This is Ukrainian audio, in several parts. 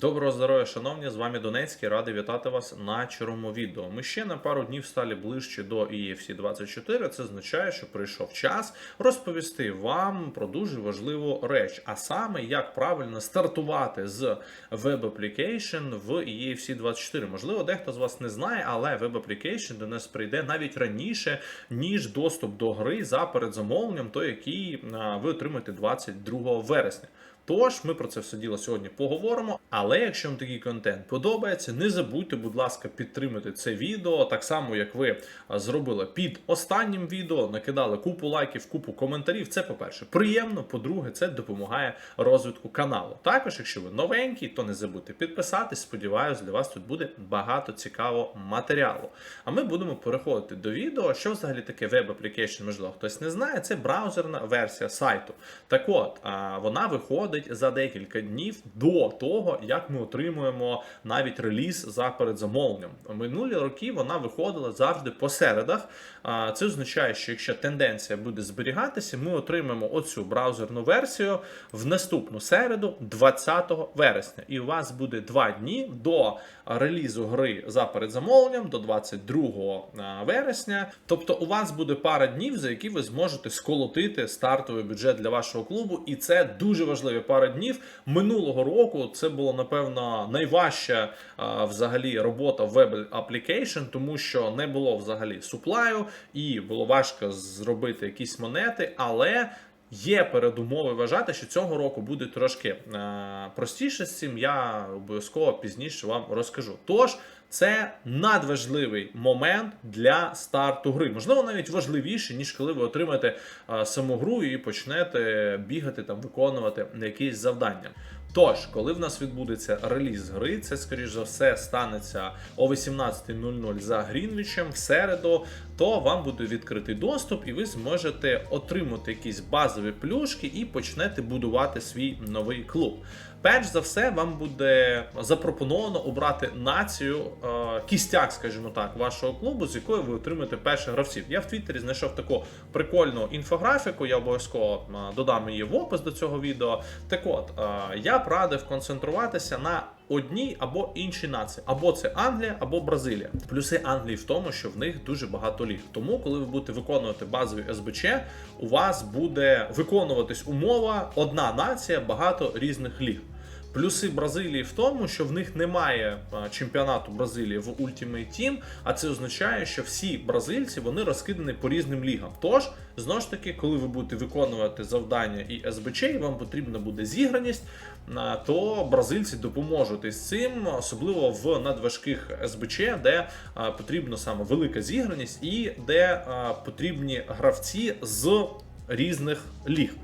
Доброго здоров'я, шановні! З вами Донецький. Радий вітати вас на червому відео. Ми ще на пару днів стали ближче до EFC 24. Це означає, що прийшов час розповісти вам про дуже важливу реч, а саме як правильно стартувати з Web Application в EFC 24. Можливо, дехто з вас не знає, але Web Application до нас прийде навіть раніше, ніж доступ до гри за передзамовленням, той який ви отримаєте 22 вересня. Тож ми про це все діло сьогодні поговоримо. Але якщо вам такий контент подобається, не забудьте, будь ласка, підтримати це відео так само, як ви зробили під останнім відео, накидали купу лайків, купу коментарів. Це, по-перше, приємно. По-друге, це допомагає розвитку каналу. Також, якщо ви новенький, то не забудьте підписатись. Сподіваюсь, для вас тут буде багато цікавого матеріалу. А ми будемо переходити до відео. Що взагалі таке веб application, можливо, хтось не знає. Це браузерна версія сайту. Так от, вона виходить за декілька днів до того, як ми отримуємо навіть реліз за передзамовленням. Минулі роки вона виходила завжди по середах. Це означає, що якщо тенденція буде зберігатися, ми отримаємо оцю браузерну версію в наступну середу, 20 вересня. І у вас буде два дні до релізу гри за передзамовленням до 22 вересня. Тобто, у вас буде пара днів, за які ви зможете сколотити стартовий бюджет для вашого клубу, і це дуже важливі пара днів. Минулого року це було напевно найважча взагалі робота Web Application, тому що не було взагалі суплаю, і було важко зробити якісь монети, але. Є передумови вважати, що цього року буде трошки е, простіше з цим. Я обов'язково пізніше вам розкажу. Тож це надважливий момент для старту гри. Можливо, навіть важливіше, ніж коли ви отримаєте е, саму гру і почнете бігати там, виконувати якісь завдання. Тож, коли в нас відбудеться реліз гри, це скоріш за все станеться о 18.00 за Грінвічем в середу, то вам буде відкритий доступ, і ви зможете отримати якісь базові плюшки і почнете будувати свій новий клуб. Перш за все, вам буде запропоновано обрати націю е, кістяк, скажімо так, вашого клубу, з якої ви отримаєте перших гравців. Я в Твіттері знайшов таку прикольну інфографіку. Я обов'язково е, додам її в опис до цього відео. Так от е, я б радив концентруватися на одній або іншій нації, або це Англія, або Бразилія. Плюси Англії в тому, що в них дуже багато ліг. Тому, коли ви будете виконувати базові СБЧ, у вас буде виконуватись умова одна нація, багато різних ліг. Плюси Бразилії в тому, що в них немає чемпіонату Бразилії в Ultimate Team, а це означає, що всі бразильці вони розкидані по різним лігам. Тож, знову ж таки, коли ви будете виконувати завдання і СБЧ, і вам потрібна буде зіграність, то бразильці допоможуть із цим, особливо в надважких СБЧ, де потрібна саме велика зіграність і де потрібні гравці з різних ліг.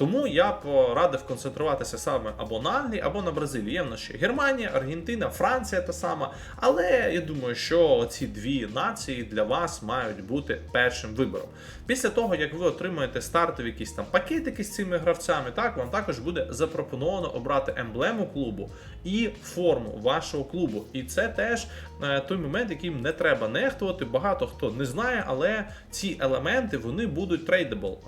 Тому я б радив концентруватися саме або на Англії, або на Бразилії. Є в нас ще Германія, Аргентина, Франція та сама. Але я думаю, що ці дві нації для вас мають бути першим вибором. Після того, як ви отримаєте стартові якісь там пакетики з цими гравцями, так вам також буде запропоновано обрати емблему клубу і форму вашого клубу. І це теж е, той момент, яким не треба нехтувати. Багато хто не знає, але ці елементи вони будуть трейдабл.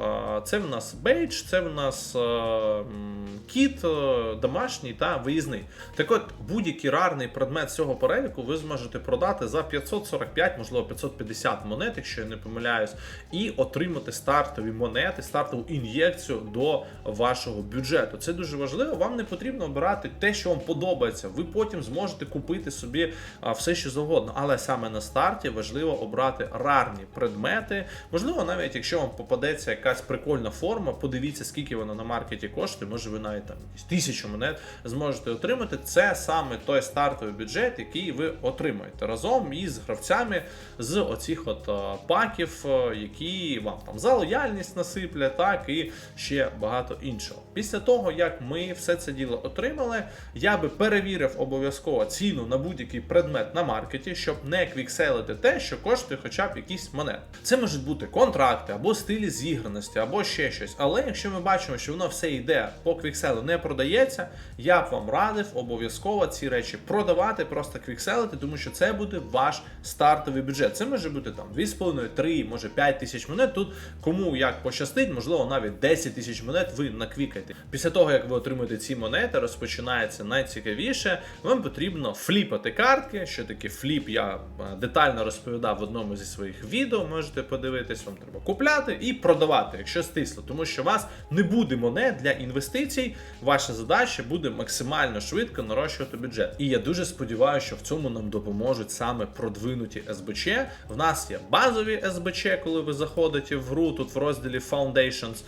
Це в нас бейдж, це в нас е, м, кіт е, домашній та виїзний. Так от, будь-який рарний предмет цього переліку ви зможете продати за 545, можливо 550 монет, якщо я не помиляюсь, і отримати стартові монети, стартову ін'єкцію до вашого бюджету. Це дуже важливо. Вам не потрібно обирати те, що вам подобається. Ви потім зможете купити собі все, що завгодно. Але саме на старті важливо обрати рарні предмети. Можливо, навіть якщо вам попадеться якась прикольна форма, подивіться, скільки вона на маркеті коштує. Може, ви навіть там тисячу монет зможете отримати. Це саме той стартовий бюджет, який ви отримаєте разом із гравцями з оцих от паків, які вам там за лояльність насиплять, так і ще багато іншого. Після того, як ми все це діло отримали, я би перевірив обов'язково ціну на будь-який предмет на маркеті, щоб не квікселити те, що коштує хоча б якісь монет. Це можуть бути контракти або стилі зіграності, або ще щось. Але якщо ми бачимо, бачимо, що воно все йде по квікселу, не продається. Я б вам радив обов'язково ці речі продавати, просто квікселити, тому що це буде ваш стартовий бюджет. Це може бути там 2,5, 3, може 5 тисяч монет. Тут кому як пощастить, можливо, навіть 10 тисяч монет ви наквікаєте. Після того, як ви отримаєте ці монети, розпочинається найцікавіше. Вам потрібно фліпати картки. Що таке фліп? Я е, детально розповідав в одному зі своїх відео. Можете подивитись, вам треба купляти і продавати, якщо стисло, тому що вас не буде монет для інвестицій. Ваша задача буде максимально швидко нарощувати бюджет. І я дуже сподіваюся, що в цьому нам допоможуть саме продвинуті СБЧ. В нас є базові СБЧ, коли ви заходите в гру тут в розділі Foundations,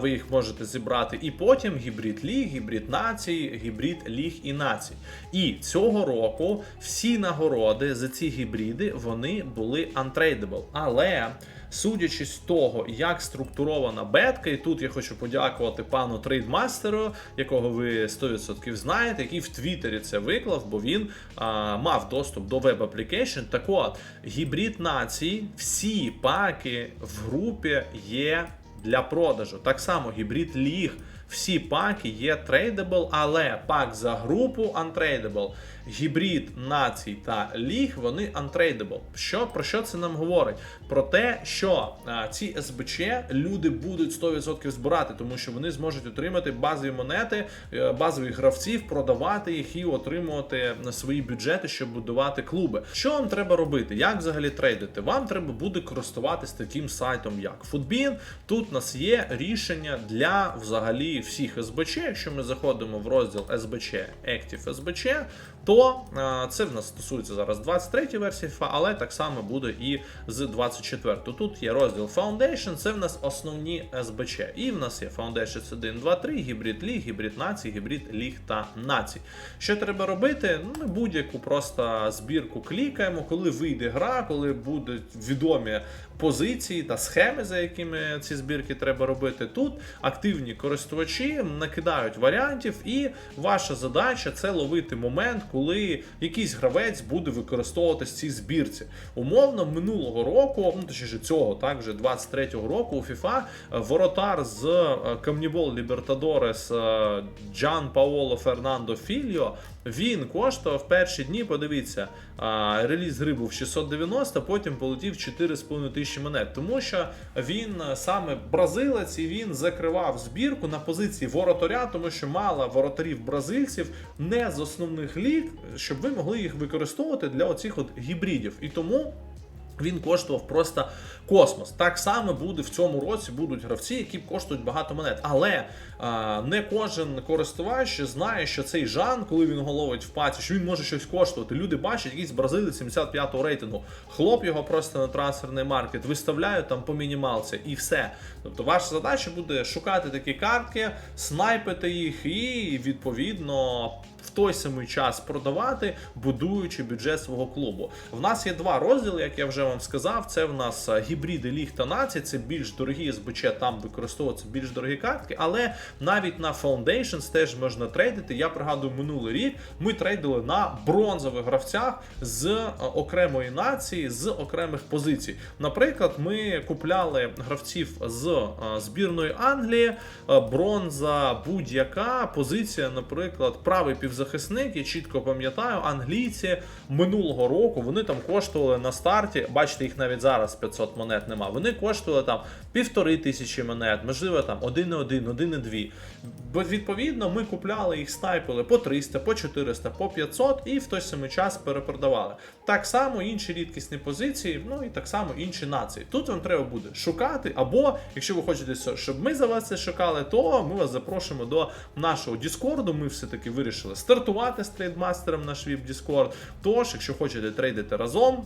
ви їх можете зібрати. І потім гібрид ліг, гібрид націй, гібрид ліг і націй. І цього року всі нагороди за ці гібриди вони були untradeable. Але судячи з того, як структурована бетка, і тут я хочу подякувати пану трейдмастеру, якого ви 100% знаєте, який в Твіттері це виклав, бо він а, мав доступ до веб аплікейшн. Так от, гібрид націй, всі паки в групі є для продажу. Так само гібрид ліг. Всі паки є трейдабл, але пак за групу untradeable. Гібрид націй та ліг вони untradeable. Що про що це нам говорить? Про те, що а, ці СБЧ люди будуть 100% збирати, тому що вони зможуть отримати базові монети, е, базових гравців, продавати їх і отримувати на свої бюджети, щоб будувати клуби. Що вам треба робити? Як взагалі трейдити? Вам треба буде користуватись таким сайтом, як Footbin. Тут у нас є рішення для взагалі всіх СБЧ. Якщо ми заходимо в розділ СБЧ Active СБЧ, то е, це в нас стосується зараз 23 версії FIFA, але так само буде і з 24. Тут є розділ Foundation, це в нас основні СБЧ. І в нас є Foundations 1, 2, 3, гібрид ліг, гібрид націй, гібрид ліг та націй. Що треба робити? Ну, будь-яку просто збірку клікаємо, коли вийде гра, коли будуть відомі позиції та схеми, за якими ці збірки треба робити. Тут активні користувачі накидають варіантів, і ваша задача це ловити момент, коли якийсь гравець буде використовуватись в цій збірці. Умовно, минулого року, ну точніше цього, так вже 23-го року у FIFA е, воротар з е, Камнібол Лібертадорес е, Джан Паоло Фернандо Фільо. Він коштував перші дні, подивіться, реліз гри був 690, потім полетів 4,5 тисячі монет. Тому що він саме бразилець і він закривав збірку на позиції воротаря, тому що мало воротарів бразильців не з основних ліг, щоб ви могли їх використовувати для оцих от гібридів. І тому. Він коштував просто космос. Так само буде в цьому році будуть гравці, які коштують багато монет. Але а, не кожен користувач знає, що цей Жан, коли він головить в паці, що він може щось коштувати. Люди бачать якийсь бразилець 75-го рейтингу. Хлоп його просто на трансферний маркет, виставляють там по мінімалці і все. Тобто ваша задача буде шукати такі картки, снайпити їх і відповідно. Той самий час продавати, будуючи бюджет свого клубу. В нас є два розділи, як я вже вам сказав. Це в нас гібриди ліг та націй, це більш дорогі СБЧ, там використовуються більш дорогі картки, але навіть на Foundations теж можна трейдити. Я пригадую минулий рік. Ми трейдили на бронзових гравцях з окремої нації, з окремих позицій. Наприклад, ми купляли гравців з збірної Англії, бронза будь-яка позиція, наприклад, правий півзахисник. Я чітко пам'ятаю, англійці минулого року вони там коштували на старті. Бачите, їх навіть зараз 500 монет нема. Вони коштували там півтори тисячі монет, можливо, там 1,1, 1,2. Бо відповідно ми купляли їх, снайпили по 300, по 400, по 500 і в той самий час перепродавали. Так само інші рідкісні позиції, ну і так само інші нації. Тут вам треба буде шукати, або якщо ви хочете, щоб ми за вас це шукали, то ми вас запрошуємо до нашого Діскорду. Ми все-таки вирішили стартувати з трейдмастером наш Швіп Discord. Тож, якщо хочете трейдити разом.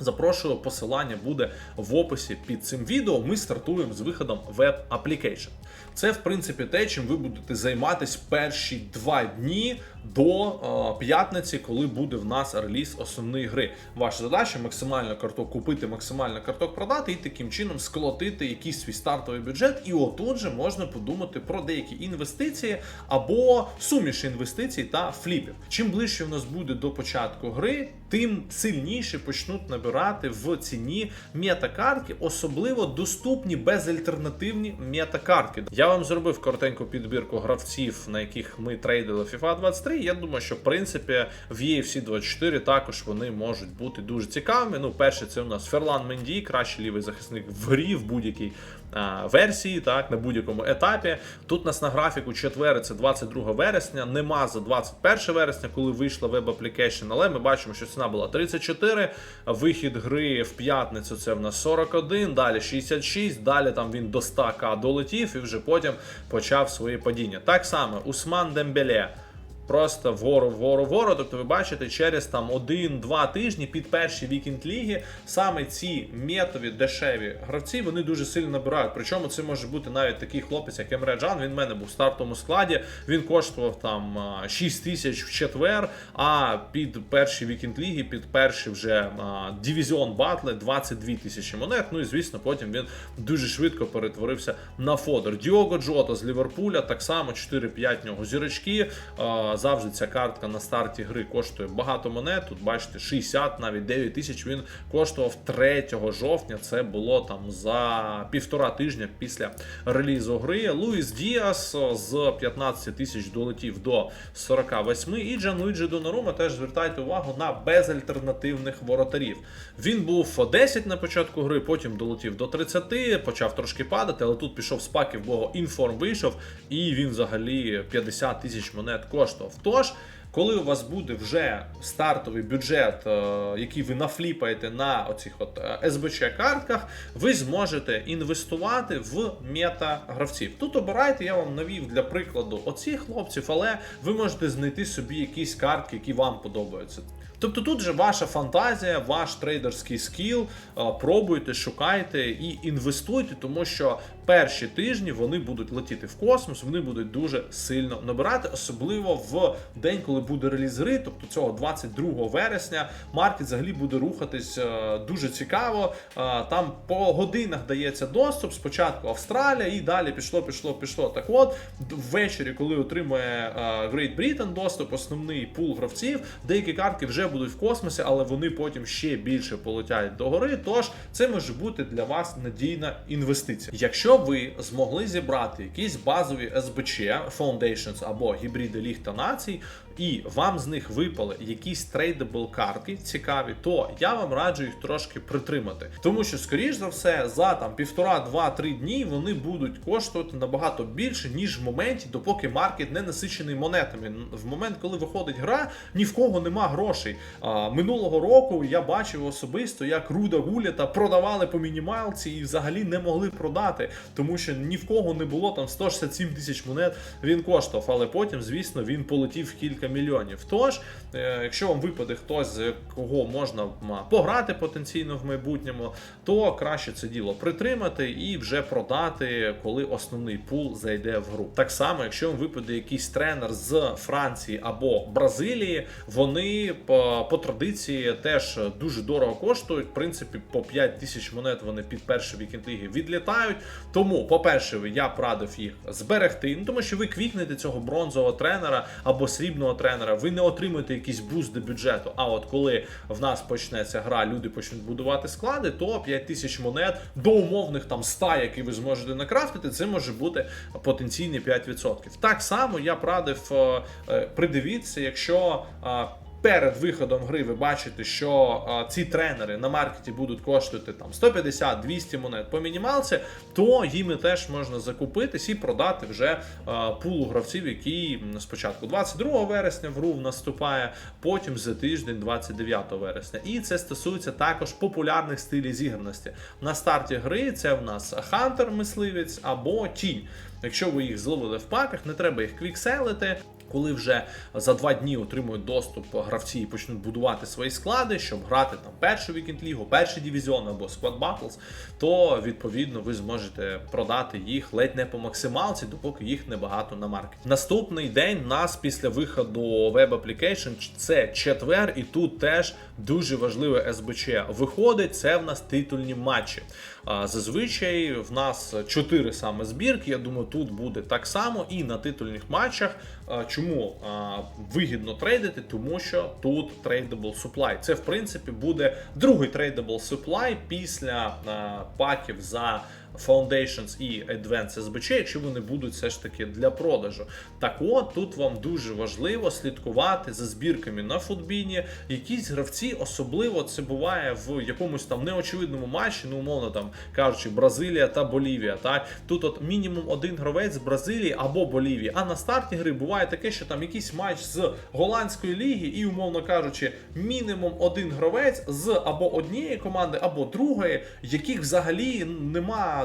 Запрошую, посилання буде в описі під цим відео. Ми стартуємо з виходом Web Application. Це, в принципі, те, чим ви будете займатися перші два дні до е, п'ятниці, коли буде в нас реліз основної гри. Ваша задача максимально карток купити, максимально карток продати і таким чином сколотити якийсь свій стартовий бюджет. І отут же можна подумати про деякі інвестиції або суміш інвестицій та фліпів. Чим ближче в нас буде до початку гри, тим сильніше почнуть набирати в ціні метакартки, особливо доступні безальтернативні метакартки. Я вам зробив коротеньку підбірку гравців, на яких ми трейдили FIFA 23. Я думаю, що в принципі в EFC 24 також вони можуть бути дуже цікавими. Ну, перше, це у нас Ферлан Менді, кращий лівий захисник в грі в будь-якій версії, так, на будь-якому етапі. Тут нас на графіку четвер, це 22 вересня, нема за 21 вересня, коли вийшла веб application, але ми бачимо, що ціна була 34, вихід гри в п'ятницю це в нас 41, далі 66, далі там він до 100к долетів і вже потім почав своє падіння. Так само Усман Дембеле. Просто вгору, вгору, вгору. Тобто ви бачите, через там один-два тижні під перші вікінд ліги саме ці метові дешеві гравці вони дуже сильно набирають. Причому це може бути навіть такий хлопець, як Емре Джан. Він в мене був в стартовому складі. Він коштував там а, 6 тисяч в четвер. А під перші вікінд ліги, під перші вже дивізіон батли 22 тисячі монет. Ну і звісно, потім він дуже швидко перетворився на фодер. Діого Джото з Ліверпуля так само 4-5 нього зірочки. А, Завжди ця картка на старті гри коштує багато монет. Тут бачите, 60, навіть 9 тисяч він коштував 3 жовтня. Це було там за півтора тижня після релізу гри. Луїс Діас з 15 тисяч долетів до 48. І Джан Луїджі Донарума теж звертайте увагу на безальтернативних воротарів. Він був 10 на початку гри, потім долетів до 30, почав трошки падати, але тут пішов з паків, бо інформ вийшов, і він взагалі 50 тисяч монет коштував. Тож. Коли у вас буде вже стартовий бюджет, е, який ви нафліпаєте на оцих от е, СБЧ картках, ви зможете інвестувати в мета гравців. Тут обирайте, я вам навів для прикладу оцих хлопців, але ви можете знайти собі якісь картки, які вам подобаються. Тобто тут же ваша фантазія, ваш трейдерський скіл. е, Пробуйте, шукайте і інвестуйте, тому що перші тижні вони будуть летіти в космос, вони будуть дуже сильно набирати, особливо в день, коли буде реліз гри, тобто цього 22 вересня, маркет взагалі буде рухатись е, дуже цікаво. Е, Там по годинах дається доступ. Спочатку Австралія, і далі пішло, пішло, пішло. Так от ввечері, коли отримує е, Great Britain доступ, основний пул гравців, деякі картки вже будуть в космосі, але вони потім ще більше полетять до гори. Тож це може бути для вас надійна інвестиція. Якщо ви змогли зібрати якісь базові СБЧ, Foundations або гібриди ліг та націй, і вам з них випали якісь трейдабл картки цікаві, то я вам раджу їх трошки притримати. Тому що, скоріш за все, за там півтора, два-три дні вони будуть коштувати набагато більше, ніж в моменті, допоки маркет не насичений монетами. В момент, коли виходить гра, ні в кого нема грошей. А, минулого року я бачив особисто, як Руда Гулята продавали по мінімалці і взагалі не могли продати, тому що ні в кого не було там 167 тисяч монет. Він коштував, але потім, звісно, він полетів в кілька мільйонів. Тож, е, якщо вам випаде хтось, з кого можна пограти потенційно в майбутньому, то краще це діло притримати і вже продати, коли основний пул зайде в гру. Так само, якщо вам випаде якийсь тренер з Франції або Бразилії, вони по, по традиції теж дуже дорого коштують. В принципі, по 5 тисяч монет вони під перший вікенд ліги відлітають. Тому, по-перше, я б радив їх зберегти, ну тому що ви квікнете цього бронзового тренера або срібного тренера, ви не отримуєте якийсь буст до бюджету. А от коли в нас почнеться гра, люди почнуть будувати склади, то 5 тисяч монет до умовних там 100, які ви зможете накрафтити, це може бути потенційні 5%. Так само я б радив е, е, придивіться, якщо. Перед виходом гри ви бачите, що а, ці тренери на маркеті будуть коштувати там 150-200 монет по мінімалці, то їми теж можна закупитись і продати вже а, пулу гравців, який спочатку 22 вересня в РУВ наступає, потім за тиждень 29 вересня. І це стосується також популярних стилів зіграності. На старті гри це в нас Хантер мисливець або тінь. Якщо ви їх зловили в паках, не треба їх квікселити. Коли вже за два дні отримують доступ гравці і почнуть будувати свої склади, щоб грати там першу вікенд лігу, перший дивізіон або Squad Battles, то відповідно ви зможете продати їх ледь не по максималці, допоки їх небагато на маркеті. Наступний день нас після виходу веб Application це четвер, і тут теж дуже важливе СБЧ виходить. Це в нас титульні матчі. Зазвичай в нас 4 саме збірки. Я думаю, тут буде так само і на титульних матчах. Чому вигідно трейдити? Тому що тут трейдабл supply. Це в принципі буде другий трейдабл supply після паків за. Foundations і Advanced SBC, якщо вони будуть все ж таки для продажу. Так от тут вам дуже важливо слідкувати за збірками на футбіні. Якісь гравці, особливо це буває в якомусь там неочевидному матчі, ну умовно там кажучи, Бразилія та Болівія. Так тут от мінімум один гравець з Бразилії або Болівії. А на старті гри буває таке, що там якийсь матч з голландської ліги, і, умовно кажучи, мінімум один гравець з або однієї команди, або другої, яких взагалі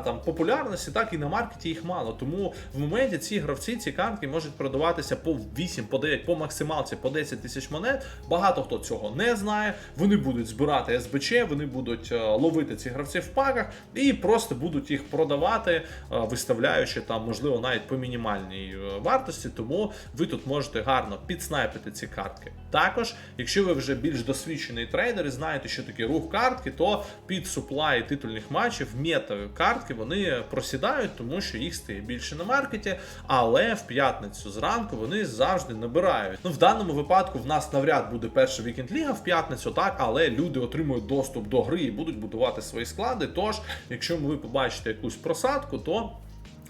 там популярності, так і на маркеті їх мало. Тому в моменті ці гравці, ці картки можуть продаватися по 8, по 9, по максималці, по 10 тисяч монет. Багато хто цього не знає. Вони будуть збирати СБЧ, вони будуть е, ловити ці гравці в паках і просто будуть їх продавати, е, виставляючи там, можливо, навіть по мінімальній е, вартості. Тому ви тут можете гарно підснайпити ці картки. Також, якщо ви вже більш досвідчений трейдер і знаєте, що таке рух картки, то під суплай титульних матчів метові картки вони просідають, тому що їх стає більше на маркеті, але в п'ятницю зранку вони завжди набирають. Ну в даному випадку в нас навряд буде перша вікенд ліга в п'ятницю, так але люди отримують доступ до гри і будуть будувати свої склади. Тож, якщо ви побачите якусь просадку, то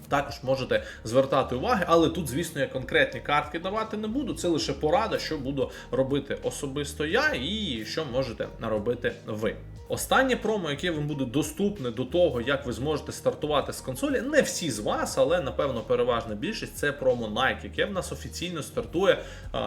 також можете звертати уваги, але тут, звісно, я конкретні картки давати не буду. Це лише порада, що буду робити особисто я, і що можете робити ви. Останнє промо, яке вам буде доступне до того, як ви зможете стартувати з консолі, не всі з вас, але напевно переважна більшість це промо Nike, яке в нас офіційно стартує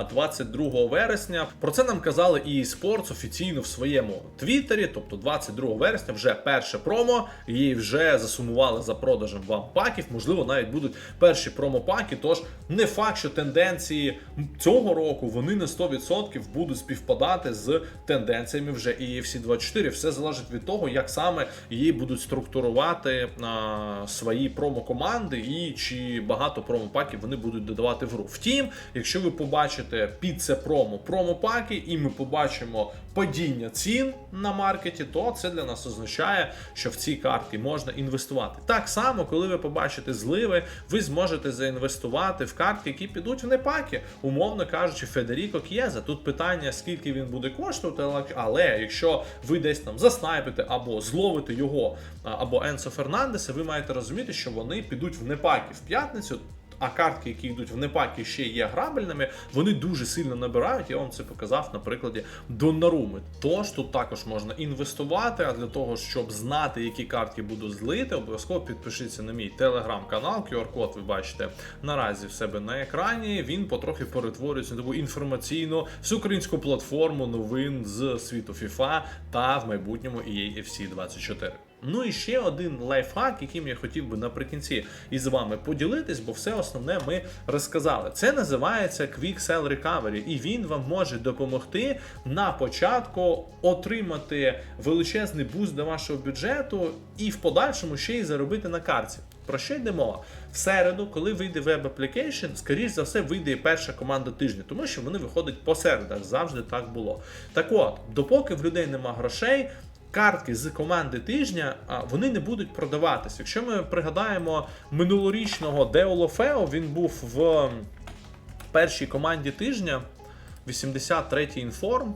22 вересня. Про це нам казали і Sports офіційно в своєму твіттері. Тобто 22 вересня вже перше промо, і вже засумували за продажем вам паків. Можливо, навіть будуть перші промо-паки. Тож не факт, що тенденції цього року вони на 100% будуть співпадати з тенденціями вже EFC 24. Все залежить від того, як саме її будуть структурувати а, свої промо-команди і чи багато промо-паків вони будуть додавати в гру. Втім, якщо ви побачите під це промо промо-паки, і ми побачимо падіння цін на маркеті, то це для нас означає, що в ці картки можна інвестувати. Так само, коли ви побачите зливи, ви зможете заінвестувати в картки, які підуть в непаки, умовно кажучи, Федеріко К'єза. Тут питання, скільки він буде коштувати, але якщо ви десь там заснайпите або зловите його, або Енсо Фернандеса, ви маєте розуміти, що вони підуть в непаки в п'ятницю. А картки, які йдуть в непакі, ще є грабельними, вони дуже сильно набирають. Я вам це показав на прикладі Доннаруми. Тож тут також можна інвестувати. А для того, щоб знати, які картки буду злити, обов'язково підпишіться на мій телеграм-канал. QR-код ви бачите наразі в себе на екрані. Він потрохи перетворюється на таку інформаційну всеукраїнську платформу новин з світу FIFA та в майбутньому EA FC 24. Ну і ще один лайфхак, яким я хотів би наприкінці із вами поділитись, бо все основне ми розказали. Це називається Quick Sell Recovery, і він вам може допомогти на початку отримати величезний буст до вашого бюджету і в подальшому ще й заробити на карті. Про що йде мова? В середу, коли вийде веб application, скоріш за все вийде і перша команда тижня, тому що вони виходять по середах. Завжди так було. Так от, допоки в людей нема грошей. Картки з команди тижня вони не будуть продаватися. Якщо ми пригадаємо минулорічного Деолофео, він був в першій команді тижня 83-й інформ,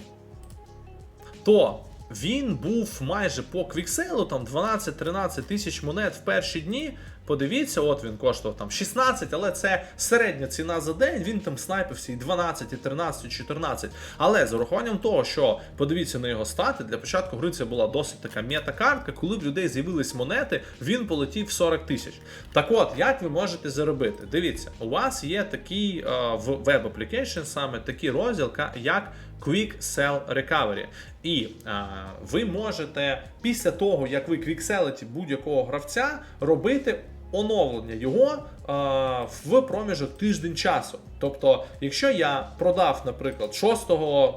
то він був майже по квікселу, там 12-13 тисяч монет в перші дні. Подивіться, от він коштував там 16, але це середня ціна за день. Він там снайпився і 12, і 13, і 14. Але з урахуванням того, що подивіться на його стати, для початку гри це була досить така мета-картка. Коли в людей з'явились монети, він полетів 40 тисяч. Так от, як ви можете заробити? Дивіться, у вас є такий е, в веб application саме такий розділ, як Quick Sell Recovery. І а, ви можете після того, як ви квікселите будь-якого гравця, робити оновлення його а, в проміжок тиждень часу. Тобто, якщо я продав, наприклад, 6 а,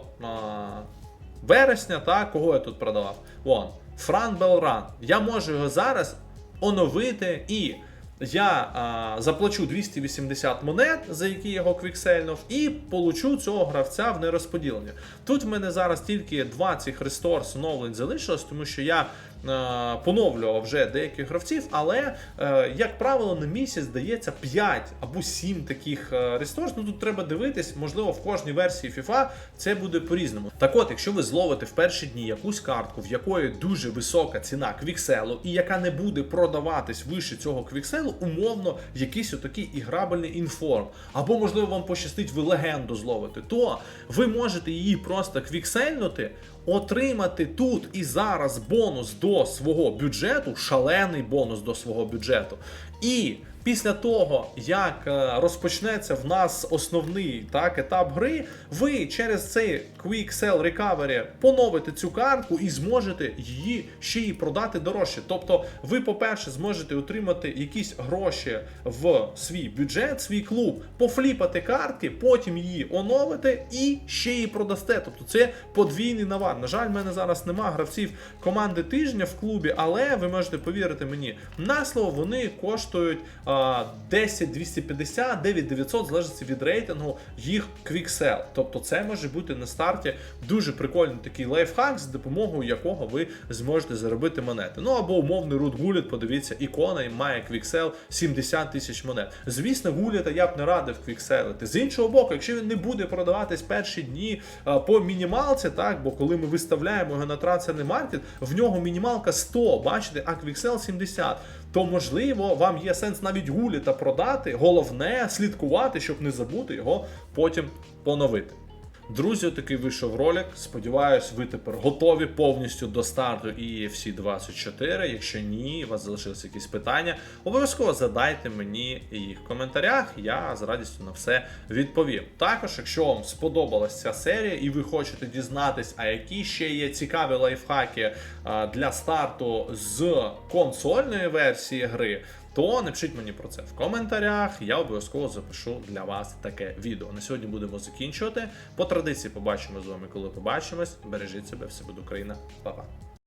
вересня, так, кого я тут продавав? Вон, Фран Белран. Я можу його зараз оновити і я а, заплачу 280 монет, за які його квіксельнув, і получу цього гравця в нерозподілення. Тут в мене зараз тільки два цих ресторс оновлень залишилось, тому що я поновлював вже деяких гравців, але, е, як правило, на місяць здається 5 або 7 таких е, ресторс. Ну тут треба дивитись, можливо, в кожній версії FIFA це буде по-різному. Так от, якщо ви зловите в перші дні якусь картку, в якої дуже висока ціна квікселу, і яка не буде продаватись вище цього квікселу, умовно, якийсь отакий іграбельний інформ, або можливо вам пощастить, ви легенду зловите, то ви можете її просто квіксельнути, отримати тут і зараз бонус до свого бюджету, шалений бонус до свого бюджету. І після того, як е, розпочнеться в нас основний так, етап гри, ви через цей Quick Sell Recovery поновите цю картку і зможете її ще й продати дорожче. Тобто, ви, по-перше, зможете отримати якісь гроші в свій бюджет, свій клуб, пофліпати картки, потім її оновити і ще її продасте. Тобто це подвійний навар. На жаль, в мене зараз нема гравців команди тижня в клубі, але ви можете повірити мені на слово, вони коштують 10 250, 9 900, в залежності від рейтингу їх квіксел. Тобто це може бути на старті дуже прикольний такий лайфхак, з допомогою якого ви зможете заробити монети. Ну або умовний рут гуліт, подивіться, ікона і має квіксел 70 тисяч монет. Звісно, гуліта я б не радив квікселити. З іншого боку, якщо він не буде продаватись перші дні по мінімалці, так бо коли ми виставляємо його на трансферний маркет, в нього мінімалка 100, бачите, а квіксел 70. То можливо вам є сенс навіть гуліта продати. Головне слідкувати, щоб не забути його потім поновити. Друзі, такий вийшов ролик. Сподіваюсь, ви тепер готові повністю до старту EFC 24. Якщо ні, у вас залишилися якісь питання, обов'язково задайте мені їх в коментарях. Я з радістю на все відповім. Також, якщо вам сподобалася ця серія і ви хочете дізнатись, а які ще є цікаві лайфхаки для старту з консольної версії гри. То напишіть мені про це в коментарях. Я обов'язково запишу для вас таке відео. На сьогодні будемо закінчувати. По традиції побачимо з вами, коли побачимось. Бережіть себе, все буде Україна. Па-па.